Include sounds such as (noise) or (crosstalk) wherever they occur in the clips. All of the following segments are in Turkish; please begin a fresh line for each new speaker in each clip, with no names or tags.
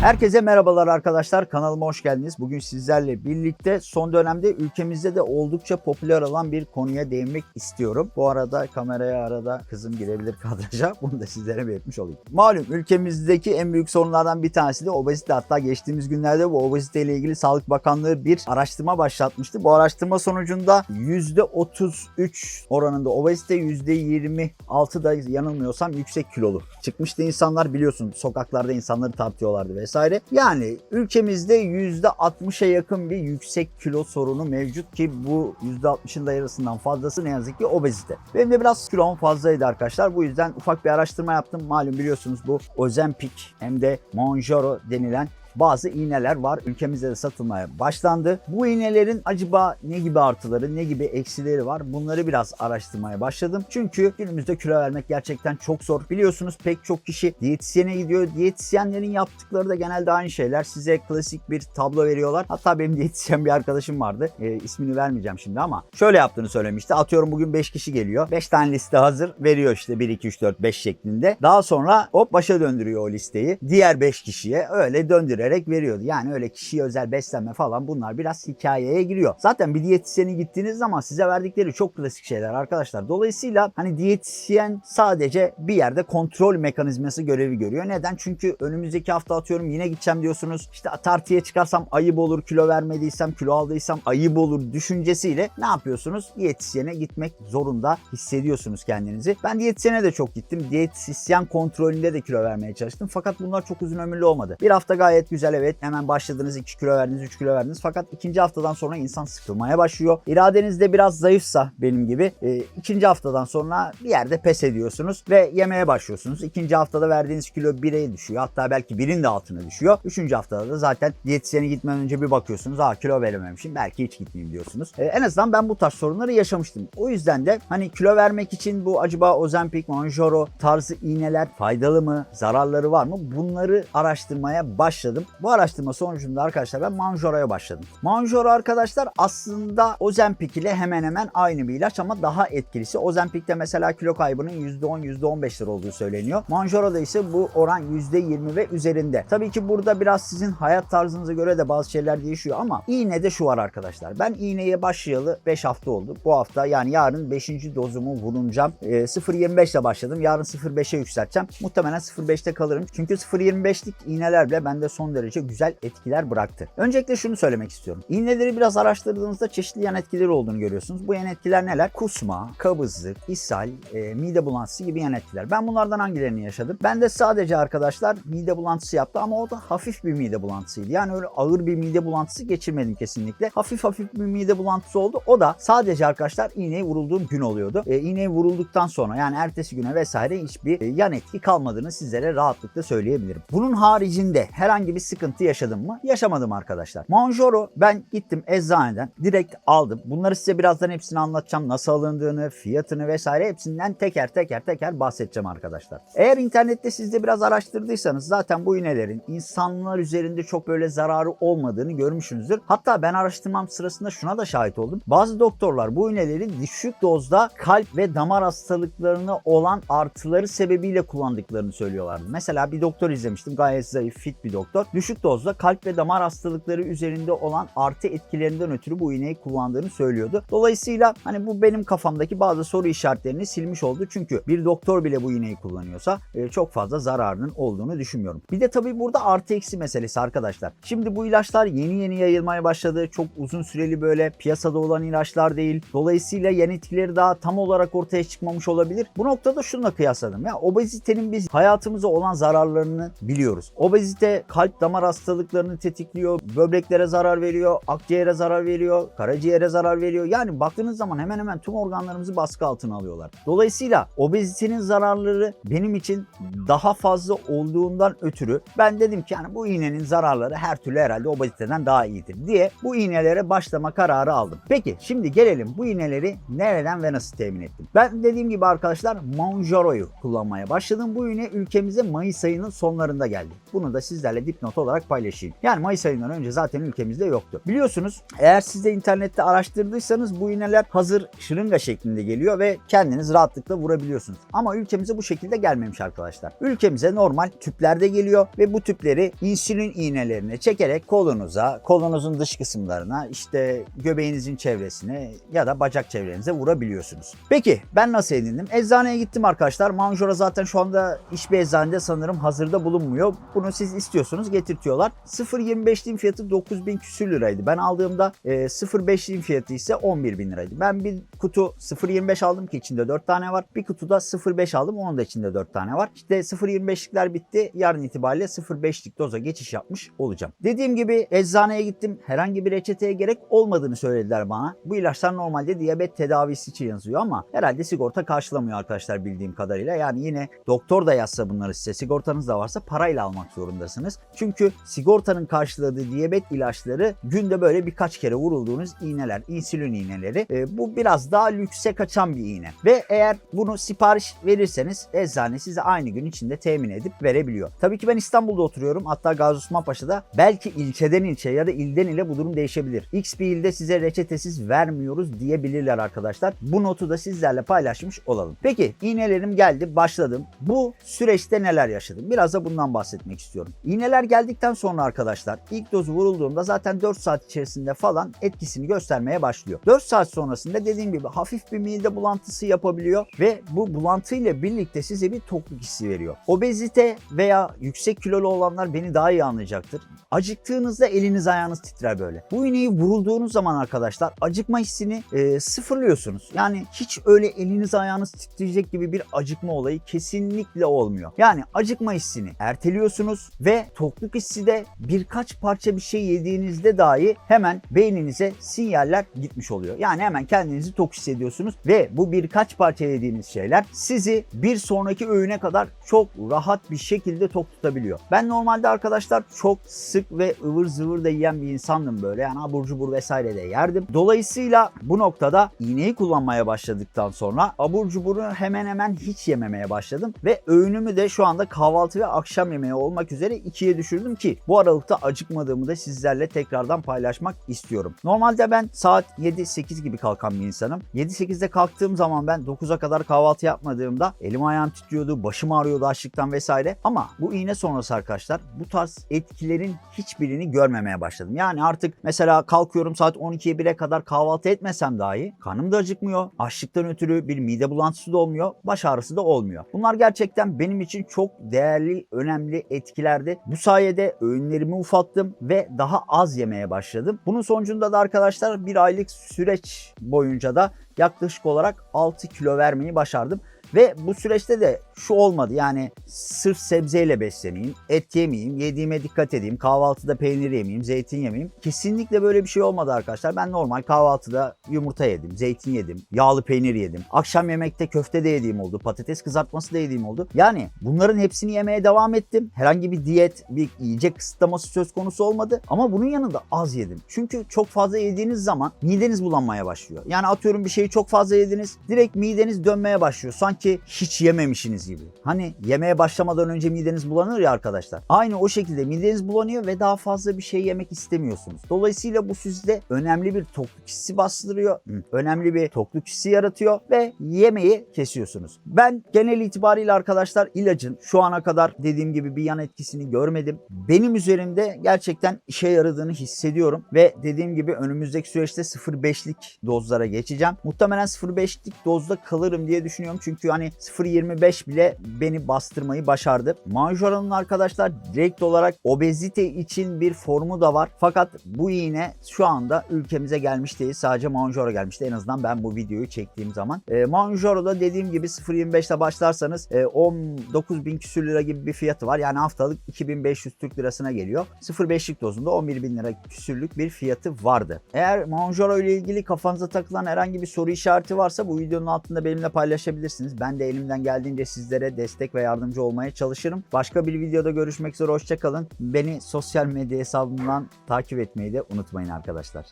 Herkese merhabalar arkadaşlar. Kanalıma hoş geldiniz. Bugün sizlerle birlikte son dönemde ülkemizde de oldukça popüler olan bir konuya değinmek istiyorum. Bu arada kameraya arada kızım girebilir kadraja. (laughs) Bunu da sizlere belirtmiş olayım. Malum ülkemizdeki en büyük sorunlardan bir tanesi de obezite. Hatta geçtiğimiz günlerde bu obezite ile ilgili Sağlık Bakanlığı bir araştırma başlatmıştı. Bu araştırma sonucunda %33 oranında obezite, %26 da yanılmıyorsam yüksek kilolu çıkmıştı insanlar biliyorsun sokaklarda insanları tartıyorlardı vesaire. Yani ülkemizde %60'a yakın bir yüksek kilo sorunu mevcut ki bu %60'ın da yarısından fazlası ne yazık ki obezite. Benim de biraz kilom fazlaydı arkadaşlar. Bu yüzden ufak bir araştırma yaptım. Malum biliyorsunuz bu Ozempic hem de Monjaro denilen bazı iğneler var. Ülkemizde de satılmaya başlandı. Bu iğnelerin acaba ne gibi artıları, ne gibi eksileri var? Bunları biraz araştırmaya başladım. Çünkü günümüzde kilo vermek gerçekten çok zor. Biliyorsunuz pek çok kişi diyetisyene gidiyor. Diyetisyenlerin yaptıkları da genelde aynı şeyler. Size klasik bir tablo veriyorlar. Hatta benim (laughs) diyetisyen bir arkadaşım vardı. E, ismini vermeyeceğim şimdi ama şöyle yaptığını söylemişti. Atıyorum bugün 5 kişi geliyor. 5 tane liste hazır. Veriyor işte 1, 2, 3, 4, 5 şeklinde. Daha sonra hop başa döndürüyor o listeyi. Diğer 5 kişiye öyle döndürerek veriyordu. Yani öyle kişiye özel beslenme falan bunlar biraz hikayeye giriyor. Zaten bir diyetisyene gittiğiniz zaman size verdikleri çok klasik şeyler arkadaşlar. Dolayısıyla hani diyetisyen sadece bir yerde kontrol mekanizması görevi görüyor. Neden? Çünkü önümüzdeki hafta atıyorum yine gideceğim diyorsunuz. İşte tartıya çıkarsam ayıp olur, kilo vermediysem, kilo aldıysam ayıp olur düşüncesiyle ne yapıyorsunuz? Diyetisyene gitmek zorunda hissediyorsunuz kendinizi. Ben diyetisyene de çok gittim. Diyetisyen kontrolünde de kilo vermeye çalıştım. Fakat bunlar çok uzun ömürlü olmadı. Bir hafta gayet güzel evet. Hemen başladınız 2 kilo verdiniz, 3 kilo verdiniz. Fakat ikinci haftadan sonra insan sıkılmaya başlıyor. İradeniz de biraz zayıfsa benim gibi e, ikinci haftadan sonra bir yerde pes ediyorsunuz ve yemeye başlıyorsunuz. İkinci haftada verdiğiniz kilo 1'e düşüyor. Hatta belki birin de altına düşüyor. Üçüncü haftada da zaten diyetisyene gitmeden önce bir bakıyorsunuz. Ha kilo verememişim. Belki hiç gitmeyeyim diyorsunuz. E, en azından ben bu tarz sorunları yaşamıştım. O yüzden de hani kilo vermek için bu acaba Ozempic, Monjaro tarzı iğneler faydalı mı? Zararları var mı? Bunları araştırmaya başladım. Bu araştırma sonucunda arkadaşlar ben Manjoro'ya başladım. Manjoro arkadaşlar aslında Ozempic ile hemen hemen aynı bir ilaç ama daha etkilisi. Ozempic'te mesela kilo kaybının %10 %15'ler olduğu söyleniyor. Manjoro'da ise bu oran %20 ve üzerinde. Tabii ki burada biraz sizin hayat tarzınıza göre de bazı şeyler değişiyor ama iğnede şu var arkadaşlar. Ben iğneye başlayalı 5 hafta oldu. Bu hafta yani yarın 5. dozumu vurunacağım. E, 0.25 ile başladım. Yarın 0.5'e yükselteceğim. Muhtemelen 0.5'te kalırım. Çünkü 0.25'lik iğneler bile bende son derece güzel etkiler bıraktı. Öncelikle şunu söylemek istiyorum. İğneleri biraz araştırdığınızda çeşitli yan etkileri olduğunu görüyorsunuz. Bu yan etkiler neler? Kusma, kabızlık, ishal, e, mide bulantısı gibi yan etkiler. Ben bunlardan hangilerini yaşadım? Ben de sadece arkadaşlar mide bulantısı yaptı ama o da hafif bir mide bulantısıydı. Yani öyle ağır bir mide bulantısı geçirmedim kesinlikle. Hafif hafif bir mide bulantısı oldu. O da sadece arkadaşlar iğneye vurulduğum gün oluyordu. E, iğneye vurulduktan sonra yani ertesi güne vesaire hiçbir e, yan etki kalmadığını sizlere rahatlıkla söyleyebilirim. Bunun haricinde herhangi bir sıkıntı yaşadım mı? Yaşamadım arkadaşlar. Monjoro ben gittim eczaneden direkt aldım. Bunları size birazdan hepsini anlatacağım. Nasıl alındığını, fiyatını vesaire hepsinden teker teker teker bahsedeceğim arkadaşlar. Eğer internette siz de biraz araştırdıysanız zaten bu iğnelerin insanlar üzerinde çok böyle zararı olmadığını görmüşsünüzdür. Hatta ben araştırmam sırasında şuna da şahit oldum. Bazı doktorlar bu iğneleri düşük dozda kalp ve damar hastalıklarına olan artıları sebebiyle kullandıklarını söylüyorlardı. Mesela bir doktor izlemiştim. Gayet zayıf, fit bir doktor. Düşük dozda kalp ve damar hastalıkları üzerinde olan artı etkilerinden ötürü bu iğneyi kullandığını söylüyordu. Dolayısıyla hani bu benim kafamdaki bazı soru işaretlerini silmiş oldu. Çünkü bir doktor bile bu iğneyi kullanıyorsa e, çok fazla zararının olduğunu düşünmüyorum. Bir de tabii burada artı eksi meselesi arkadaşlar. Şimdi bu ilaçlar yeni yeni yayılmaya başladı. Çok uzun süreli böyle piyasada olan ilaçlar değil. Dolayısıyla yan etkileri daha tam olarak ortaya çıkmamış olabilir. Bu noktada şununla kıyasladım. Ya obezitenin biz hayatımıza olan zararlarını biliyoruz. Obezite kalp damar hastalıklarını tetikliyor, böbreklere zarar veriyor, akciğere zarar veriyor, karaciğere zarar veriyor. Yani baktığınız zaman hemen hemen tüm organlarımızı baskı altına alıyorlar. Dolayısıyla obezitenin zararları benim için daha fazla olduğundan ötürü ben dedim ki yani bu iğnenin zararları her türlü herhalde obeziteden daha iyidir diye bu iğnelere başlama kararı aldım. Peki şimdi gelelim bu iğneleri nereden ve nasıl temin ettim? Ben dediğim gibi arkadaşlar Monjaro'yu kullanmaya başladım. Bu iğne ülkemize Mayıs ayının sonlarında geldi. Bunu da sizlerle dipnot dipnot olarak paylaşayım. Yani Mayıs ayından önce zaten ülkemizde yoktu. Biliyorsunuz eğer siz de internette araştırdıysanız bu iğneler hazır şırınga şeklinde geliyor ve kendiniz rahatlıkla vurabiliyorsunuz. Ama ülkemize bu şekilde gelmemiş arkadaşlar. Ülkemize normal tüplerde geliyor ve bu tüpleri insülin iğnelerine çekerek kolunuza, kolunuzun dış kısımlarına, işte göbeğinizin çevresine ya da bacak çevrenize vurabiliyorsunuz. Peki ben nasıl edindim? Eczaneye gittim arkadaşlar. Manjora zaten şu anda hiçbir eczanede sanırım hazırda bulunmuyor. Bunu siz istiyorsunuz getirtiyorlar. 0.25'liğin fiyatı 9000 küsür liraydı. Ben aldığımda e, 0.5'liğin fiyatı ise 11 bin liraydı. Ben bir kutu 0.25 aldım ki içinde 4 tane var. Bir kutuda 0.5 aldım onun da içinde 4 tane var. İşte 0.25'likler bitti. Yarın itibariyle 0.5'lik doza geçiş yapmış olacağım. Dediğim gibi eczaneye gittim. Herhangi bir reçeteye gerek olmadığını söylediler bana. Bu ilaçlar normalde diyabet tedavisi için yazıyor ama herhalde sigorta karşılamıyor arkadaşlar bildiğim kadarıyla. Yani yine doktor da yazsa bunları size sigortanız da varsa parayla almak zorundasınız. Çünkü sigortanın karşıladığı diyabet ilaçları günde böyle birkaç kere vurulduğunuz iğneler, insülin iğneleri. E, bu biraz daha lükse kaçan bir iğne. Ve eğer bunu sipariş verirseniz eczane size aynı gün içinde temin edip verebiliyor. Tabii ki ben İstanbul'da oturuyorum. Hatta Gazi Osman Paşa'da belki ilçeden ilçe ya da ilden ile bu durum değişebilir. X bir ilde size reçetesiz vermiyoruz diyebilirler arkadaşlar. Bu notu da sizlerle paylaşmış olalım. Peki iğnelerim geldi başladım. Bu süreçte neler yaşadım? Biraz da bundan bahsetmek istiyorum. İğneler geldikten sonra arkadaşlar ilk doz vurulduğunda zaten 4 saat içerisinde falan etkisini göstermeye başlıyor. 4 saat sonrasında dediğim gibi hafif bir mide bulantısı yapabiliyor ve bu bulantıyla birlikte size bir tokluk hissi veriyor. Obezite veya yüksek kilolu olanlar beni daha iyi anlayacaktır. Acıktığınızda eliniz ayağınız titrer böyle. Bu iğneyi vurulduğunuz zaman arkadaşlar acıkma hissini e, sıfırlıyorsunuz. Yani hiç öyle eliniz ayağınız titreyecek gibi bir acıkma olayı kesinlikle olmuyor. Yani acıkma hissini erteliyorsunuz ve tokluk hissi de birkaç parça bir şey yediğinizde dahi hemen beyninize sinyaller gitmiş oluyor. Yani hemen kendinizi tok hissediyorsunuz ve bu birkaç parça yediğiniz şeyler sizi bir sonraki öğüne kadar çok rahat bir şekilde tok tutabiliyor. Ben normalde arkadaşlar çok sık ve ıvır zıvır da yiyen bir insandım böyle. Yani abur cubur vesaire de yerdim. Dolayısıyla bu noktada iğneyi kullanmaya başladıktan sonra abur cuburu hemen hemen hiç yememeye başladım ve öğünümü de şu anda kahvaltı ve akşam yemeği olmak üzere ikiye düşürdüm ki bu aralıkta acıkmadığımı da sizlerle tekrardan paylaşmak istiyorum. Normalde ben saat 7-8 gibi kalkan bir insanım. 7-8'de kalktığım zaman ben 9'a kadar kahvaltı yapmadığımda elim ayağım titriyordu, başım ağrıyordu açlıktan vesaire. Ama bu iğne sonrası arkadaşlar bu tarz etkilerin hiçbirini görmemeye başladım. Yani artık mesela kalkıyorum saat 12'ye 1'e kadar kahvaltı etmesem dahi karnım da acıkmıyor. Açlıktan ötürü bir mide bulantısı da olmuyor, baş ağrısı da olmuyor. Bunlar gerçekten benim için çok değerli, önemli etkilerdi. Bu sayede öğünlerimi ufalttım ve daha az yemeye başladım. Bunun sonucunda da arkadaşlar bir aylık süreç boyunca da yaklaşık olarak 6 kilo vermeyi başardım. Ve bu süreçte de şu olmadı yani sırf sebzeyle besleneyim, et yemeyeyim, yediğime dikkat edeyim, kahvaltıda peynir yemeyeyim, zeytin yemeyeyim. Kesinlikle böyle bir şey olmadı arkadaşlar. Ben normal kahvaltıda yumurta yedim, zeytin yedim, yağlı peynir yedim. Akşam yemekte köfte de yediğim oldu, patates kızartması da yediğim oldu. Yani bunların hepsini yemeye devam ettim. Herhangi bir diyet, bir yiyecek kısıtlaması söz konusu olmadı. Ama bunun yanında az yedim. Çünkü çok fazla yediğiniz zaman mideniz bulanmaya başlıyor. Yani atıyorum bir şeyi çok fazla yediniz, direkt mideniz dönmeye başlıyor. Sanki hiç yememişsiniz gibi. Hani yemeye başlamadan önce mideniz bulanır ya arkadaşlar. Aynı o şekilde mideniz bulanıyor ve daha fazla bir şey yemek istemiyorsunuz. Dolayısıyla bu sizde önemli bir tokluk hissi bastırıyor. Önemli bir tokluk hissi yaratıyor ve yemeği kesiyorsunuz. Ben genel itibariyle arkadaşlar ilacın şu ana kadar dediğim gibi bir yan etkisini görmedim. Benim üzerimde gerçekten işe yaradığını hissediyorum ve dediğim gibi önümüzdeki süreçte 0.5'lik dozlara geçeceğim. Muhtemelen 0.5'lik dozda kalırım diye düşünüyorum. Çünkü hani 0.25 bile beni bastırmayı başardı. Manjora'nın arkadaşlar direkt olarak obezite için bir formu da var. Fakat bu iğne şu anda ülkemize gelmiş değil. Sadece Manjaro gelmişti. En azından ben bu videoyu çektiğim zaman. E, Manjaro'da dediğim gibi 0.25 ile başlarsanız e, 19 bin küsür lira gibi bir fiyatı var. Yani haftalık 2500 Türk lirasına geliyor. 0.5'lik dozunda 11 bin lira küsürlük bir fiyatı vardı. Eğer Manjaro ile ilgili kafanıza takılan herhangi bir soru işareti varsa bu videonun altında benimle paylaşabilirsiniz. Ben de elimden geldiğince sizlere destek ve yardımcı olmaya çalışırım. Başka bir videoda görüşmek üzere. Hoşçakalın. Beni sosyal medya hesabımdan takip etmeyi de unutmayın arkadaşlar.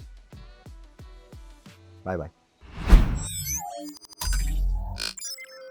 Bay bay.